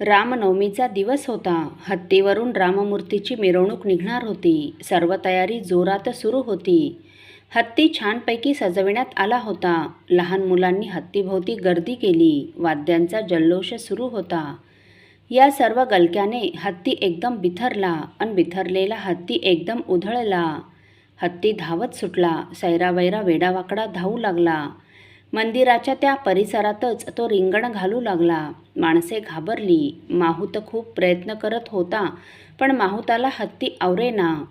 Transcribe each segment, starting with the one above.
रामनवमीचा दिवस होता. हत्तीवरून राममूर्तीची मिरवणूक निघणार होती. सर्व तयारी जोरात सुरू होती. हत्ती छानपैकी सजविण्यात आला होता. लहान मुलांनी हत्तीभोवती गर्दी केली. वाद्यांचा जल्लोष सुरू होता. या सर्व गलक्याने हत्ती एकदम बिथरला अन बिथरलेला हत्ती एकदम उधळला. हत्ती धावत सुटला. सैरावैरा वेडावाकडा धावू लागला. मंदिराच्या त्या परिसरातच तो रिंगण घालू लागला. माणसे घाबरली. माहूत खूप प्रयत्न करत होता पण माहुताला हत्ती आवरेना.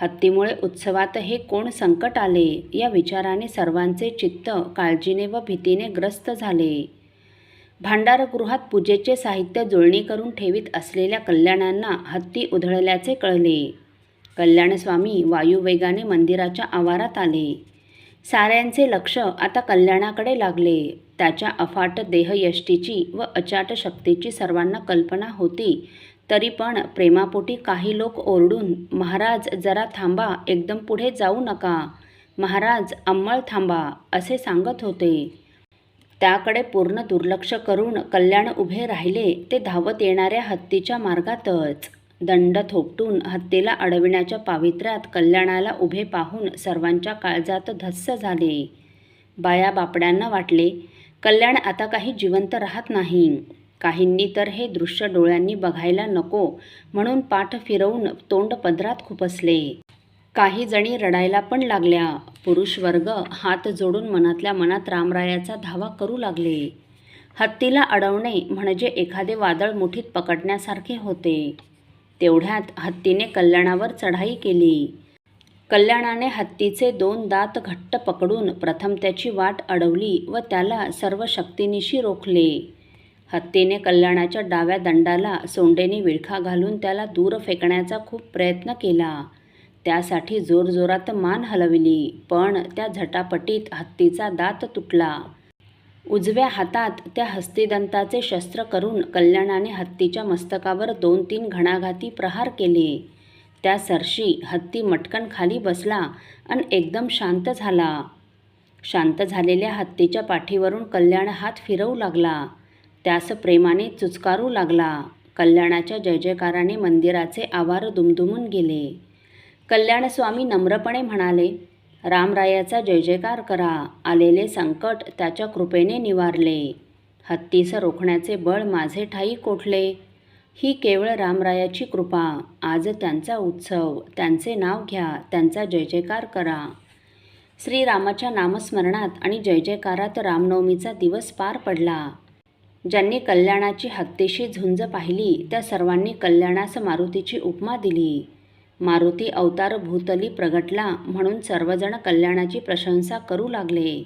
हत्तीमुळे उत्सवात हे कोण संकट आले या विचाराने सर्वांचे चित्त काळजीने व भीतीने ग्रस्त झाले. भांडारगृहात पूजेचे साहित्य जुळणी करून ठेवीत असलेल्या कल्याणांना हत्ती उधळल्याचे कळले. कल्याणस्वामी वायुवेगाने मंदिराच्या आवारात आले. साऱ्यांचे लक्ष आता कल्याणाकडे लागले. त्याच्या अफाट देहयष्टीची व अचाट शक्तीची सर्वांना कल्पना होती. तरी पण प्रेमापोटी काही लोक ओरडून महाराज जरा थांबा एकदम पुढे जाऊ नका. महाराज अंमळ थांबा असे सांगत होते. त्याकडे पूर्ण दुर्लक्ष करून कल्याण उभे राहिले. ते धावत येणाऱ्या हत्तीच्या मार्गातच. दंड थोपटून हत्येला अडविण्याच्या पावित्र्यात कल्याणाला उभे पाहून सर्वांच्या काळजात धस्स झाले. बाया बापड्यांना वाटले कल्याण आता काही जिवंत राहत नाही. काहींनी तर हे दृश्य डोळ्यांनी बघायला नको म्हणून पाठ फिरवून तोंड पदरात खुपसले. काही जणी रडायला पण लागल्या. पुरुष वर्ग हात जोडून मनातल्या मनात रामरायाचा धावा करू लागले. हत्तीला अडवणे म्हणजे एखादे वादळ मुठीत पकडण्यासारखे होते. तेवढ्यात हत्तीने कल्याणावर चढाई केली. कल्याणाने हत्तीचे दोन दात घट्ट पकडून प्रथम त्याची वाट अडवली व त्याला सर्व शक्तीनिशी रोखले. हत्तीने कल्याणाच्या डाव्या दंडाला सोंडेने विळखा घालून त्याला दूर फेकण्याचा खूप प्रयत्न केला. त्यासाठी जोरजोरात मान हलविली पण त्या झटापटीत हत्तीचा दात तुटला. उजव्या हातात त्या हस्तिदंताचे शस्त्र करून कल्याणाने हत्तीच्या मस्तकावर दोन तीन घणाघाती प्रहार केले. त्या सरशी हत्ती मटकन खाली बसला आणि एकदम शांत झाला. शांत झालेल्या हत्तीच्या पाठीवरून कल्याण हात फिरवू लागला. त्यास प्रेमाने चुचकारू लागला. कल्याणाच्या जय जयकाराने मंदिराचे आवार दुमदुमून गेले. कल्याणस्वामी नम्रपणे म्हणाले रामरायाचा जय जयकार करा. आलेले संकट त्याच्या कृपेने निवारले. हत्तीस रोखण्याचे बळ माझे ठाई कोठले? ही केवळ रामरायाची कृपा. आज त्यांचा उत्सव. त्यांचे नाव घ्या. त्यांचा जय जयकार करा. श्रीरामाच्या नामस्मरणात आणि जय जयकारात रामनवमीचा दिवस पार पडला. ज्यांनी कल्याणाची हत्तीशी झुंज पाहिली त्या सर्वांनी कल्याणास मारुतीची उपमा दिली. मारुती अवतार भूतली प्रगटला म्हणून सर्वजण कल्याणाची प्रशंसा करू लागले.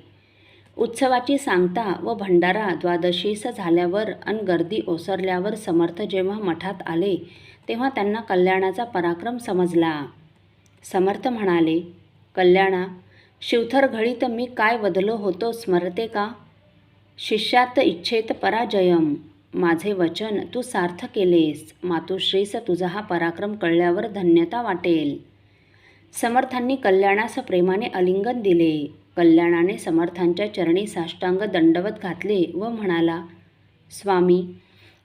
उत्सवाची सांगता व भंडारा द्वादशीस झाल्यावर अन गर्दी ओसरल्यावर समर्थ जेव्हा मठात आले तेव्हा त्यांना कल्याणाचा पराक्रम समजला. समर्थ म्हणाले कल्याणा शिवथर घळीत मी काय बदलो होतो स्मरते का? शिष्यात इच्छेत पराजयम. माझे वचन तू सार्थ केलेस. मातुश्रीस तुझा हा पराक्रम कळल्यावर धन्यता वाटेल. समर्थांनी कल्याणास प्रेमाने अलिंगन दिले. कल्याणाने समर्थांच्या चरणी साष्टांग दंडवत घातले व म्हणाला स्वामी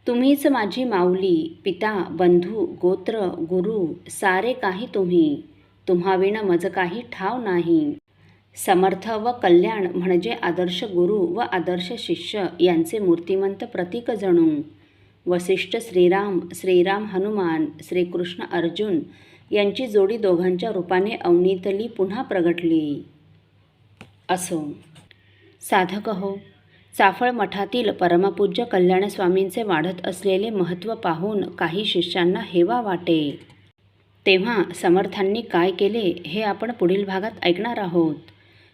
तुम्हीच माझी माऊली पिता बंधू गोत्र गुरु सारे काही तुम्ही. तुम्हाविण मज काही ठाव नाही. समर्थ व कल्याण म्हणजे आदर्श गुरु व आदर्श शिष्य यांचे मूर्तिमंत प्रतीक जणू. वसिष्ठ श्रीराम श्रीराम हनुमान श्रीकृष्ण अर्जुन यांची जोडी दोघांच्या रूपाने अवनीतली पुन्हा प्रगटली. असो. साधक हो. चाफळ मठातील परमपूज्य कल्याणस्वामींचे वाढत असलेले महत्त्व पाहून काही शिष्यांना हेवा वाटे. तेव्हा समर्थांनी काय केले हे आपण पुढील भागात ऐकणार आहोत.